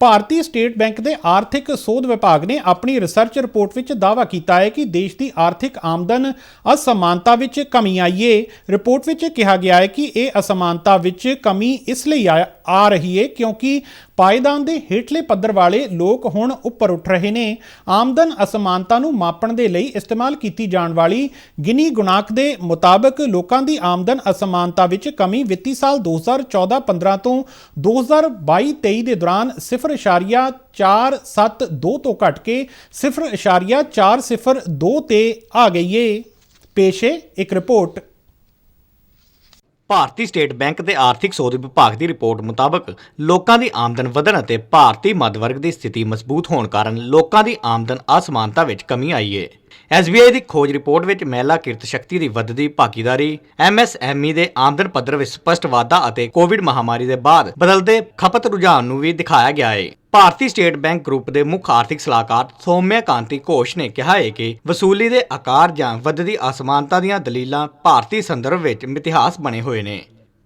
ਭਾਰਤੀ state bank ਦੇ ਆਰਥਿਕ ਸੋਧ ਵਿਭਾਗ ਨੇ ਆਪਣੀ ਰਿਸਰਚ ਰਿਪੋਰਟ ਵਿੱਚ ਦਾਅਵਾ ਕੀਤਾ ਹੈ ਕਿ ਦੇਸ਼ ਦੀ ਆਰਥਿਕ ਆਮਦਨ ਅਸਮਾਨਤਾ ਵਿੱਚ ਕਮੀ ਆਈ ਹੈ ਰਿਪੋਰਟ ਵਿੱਚ ਕਿਹਾ ਗਿਆ ਹੈ ਕਿ ਇਹ ਅਸਮਾਨਤਾ ਵਿੱਚ ਕਮੀ ਇਸ ਲਈ ਆ ਆ ਰਹੀ ਹੈ ਕਿਉਂਕਿ ਪਾਏਦਾਨ ਦੇ ਹੇਠਲੇ ਪੱਧਰ ਵਾਲੇ ਲੋਕ ਹੁਣ ਉੱਪਰ ਉੱਠ ਰਹੇ ਨੇ। ਆਮਦਨ ਅਸਮਾਨਤਾ ਨੂੰ ਮਾਪਣ ਦੇ ਲਈ ਇਸਤੇਮਾਲ ਕੀਤੀ ਜਾਣ ਵਾਲੀ ਗਿਨੀ ਗੁਣਾਕ ਦੇ ਮੁਤਾਬਕ ਲੋਕਾਂ ਦੀ ਆਮਦਨ ਅਸਮਾਨਤਾ ਵਿੱਚ ਕਮੀ ਵਿੱਤੀ ਸਾਲ 2014-15 ਤੋਂ 2022-23 ਦੇ ਦੌਰਾਨ 0.472 ਤੋਂ ਘਟ ਕੇ 0.402 ਤੇ ਆ ਗਈ ਏ। ਪੇਸ਼ੇ ਇੱਕ ਰਿਪੋਰਟ। ਭਾਰਤੀ ਸਟੇਟ ਬੈਂਕ ਦੇ ਆਰਥਿਕ ਸੋਧ ਵਿਭਾਗ ਦੀ ਰਿਪੋਰਟ ਮੁਤਾਬਕ ਲੋਕਾਂ ਦੀ ਆਮਦਨ ਵਧਣ ਅਤੇ ਭਾਰਤੀ ਮੱਧ ਵਰਗ ਦੀ ਸਥਿਤੀ ਮਜ਼ਬੂਤ ਹੋਣ ਕਾਰਨ ਲੋਕਾਂ ਦੀ ਆਮਦਨ ਅਸਮਾਨਤਾ ਵਿੱਚ ਕਮੀ ਆਈ ਹੈ SBI ਦੀ ਖੋਜ ਰਿਪੋਰਟ ਵਿੱਚ ਮਹਿਲਾ ਕਿਰਤ ਸ਼ਕਤੀ ਦੀ ਵੱਧਦੀ ਭਾਗੀਦਾਰੀ MSME ਦੇ ਆਮਦਨ ਪੱਧਰ ਵਿੱਚ ਸਪਸ਼ਟ ਵਾਧਾ ਅਤੇ ਕੋਵਿਡ ਮਹਾਮਾਰੀ ਦੇ ਬਾਅਦ ਬਦਲਦੇ ਖਪਤ ਰੁਝਾਨ ਨੂੰ ਵੀ ਦਿਖਾਇਆ ਗਿਆ ਹੈ ਭਾਰਤੀ ਸਟੇਟ ਬੈਂਕ ਗਰੁੱਪ ਦੇ ਮੁੱਖ ਆਰਥਿਕ ਸਲਾਹਕਾਰ ਸੋਮਿਆ ਕਾਂਤੀ ਘੋਸ਼ ਨੇ ਕਿਹਾ ਹੈ ਕਿ ਵਸੂਲੀ ਦੇ ਆਕਾਰ ਜਾਂ ਵੱਧਦੀ ਅਸਮਾਨਤਾ ਦੀਆਂ ਦਲੀਲਾਂ ਭਾਰਤੀ ਸੰਦਰਭ ਵਿੱਚ ਮਿਥਿਹਾਸ ਬਣੇ ਹੋਏ ਨੇ।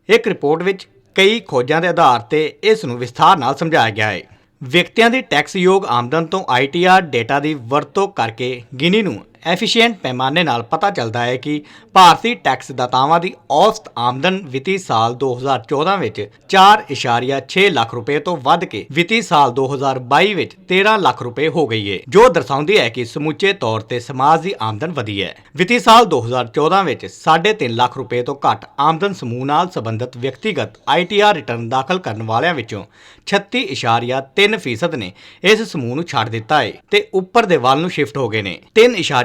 ਇੱਕ ਰਿਪੋਰਟ ਵਿੱਚ ਕਈ ਖੋਜਾਂ ਦੇ ਆਧਾਰ ਤੇ ਇਸ ਨੂੰ ਵਿਸਥਾਰ ਨਾਲ ਸਮਝਾਇਆ ਗਿਆ ਹੈ ਵਿਅਕਤੀਆਂ ਦੀ ਟੈਕਸਯੋਗ ਆਮਦਨ ਤੋਂ ਆਈਟੀਆਰ ਡੇਟਾ ਦੀ ਵਰਤੋਂ ਕਰਕੇ ਗਿਣੀ ਨੂੰ ਐਫੀਸ਼ੀਐਂਟ ਪੈਮਾਨੇ ਨਾਲ ਪਤਾ ਚੱਲਦਾ ਹੈ ਕਿ ਭਾਰਤੀ ਟੈਕਸ ਦਾਤਾਵਾਂ ਦੀ ਔਸਤ ਆਮਦਨ ਵਿੱਤੀ ਸਾਲ 2014 ਵਿੱਚ 4.6 ਲੱਖ ਰੁਪਏ ਤੋਂ ਵੱਧ ਕੇ ਵਿੱਤੀ ਸਾਲ 2022 ਵਿੱਚ 13 ਲੱਖ ਰੁਪਏ ਹੋ ਗਈ ਹੈ, ਜੋ ਦਰਸਾਉਂਦੀ ਹੈ ਕਿ ਸਮੁੱਚੇ ਤੌਰ ਤੇ ਸਮਾਜ ਦੀ ਆਮਦਨ ਵਧੀ ਹੈ। ਵਿੱਤੀ ਸਾਲ 2014 ਵਿੱਚ 3.5 ਲੱਖ ਰੁਪਏ ਤੋਂ ਘੱਟ ਆਮਦਨ ਸਮੂਹ ਨਾਲ ਸੰਬੰਧਿਤ ਵਿਅਕਤੀਗਤ ਆਈਟੀਆਰ ਰਿਟਰਨ ਦਾਖਲ ਕਰਨ ਵਾਲਿਆਂ ਵਿੱਚੋਂ 36.3% ਨੇ ਇਸ ਸਮੂਹ ਨੂੰ ਛੱਡ ਦਿੱਤਾ ਹੈ ਤੇ ਉੱਪਰ ਦੇ ਵੱਲ ਨੂੰ ਸ਼ਿਫਟ ਹੋ ਗਏ ਨੇ।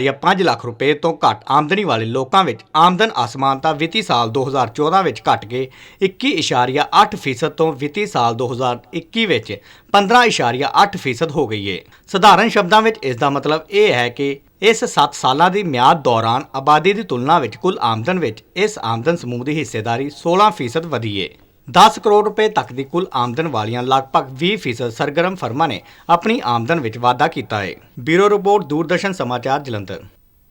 3.5 ਲੱਖ ਰੁਪਏ ਤੋਂ ਘੱਟ ਆਮਦਨੀ ਵਾਲੇ ਲੋਕਾਂ ਵਿੱਚ ਆਮਦਨ ਅਸਮਾਨਤਾ ਵਿੱਤੀ ਸਾਲ 2014 ਵਿੱਚ ਘਟ ਕੇ 21.8% ਤੋਂ ਵਿੱਤੀ ਸਾਲ 2021 ਵਿੱਚ 15.8% ਹੋ ਗਈ ਹੈ ਸਧਾਰਨ ਸ਼ਬਦਾਂ ਵਿੱਚ ਇਸ ਦਾ ਮਤਲਬ ਇਹ ਹੈ ਕਿ ਇਸ 7 ਸਾਲਾਂ ਦੀ ਮਿਆਦ ਦੌਰਾਨ ਆਬਾਦੀ ਦੀ ਤੁਲਨਾ ਵਿੱਚ ਕੁੱਲ ਆਮਦਨ ਵਿੱਚ ਇਸ ਆਮਦਨ ਸਮੂਹ ਦੀ ਹਿੱਸੇਦਾਰੀ 16% ਵਧੀ ਹੈ 10 ਕਰੋੜ ਰੁਪਏ ਤੱਕ ਦੀ ਕੁੱਲ ਆਮਦਨ ਵਾਲੀਆਂ ਲਗਭਗ 20% ਸਰਗਰਮ ਫਰਮਾਂ ਨੇ ਆਪਣੀ ਆਮਦਨ ਵਿੱਚ ਵਾਧਾ ਕੀਤਾ ਹੈ। ਬਿਊਰੋ ਰਿਪੋਰਟ, ਦੂਰਦਰਸ਼ਨ ਸਮਾਚਾਰ ਜਲੰਧਰ।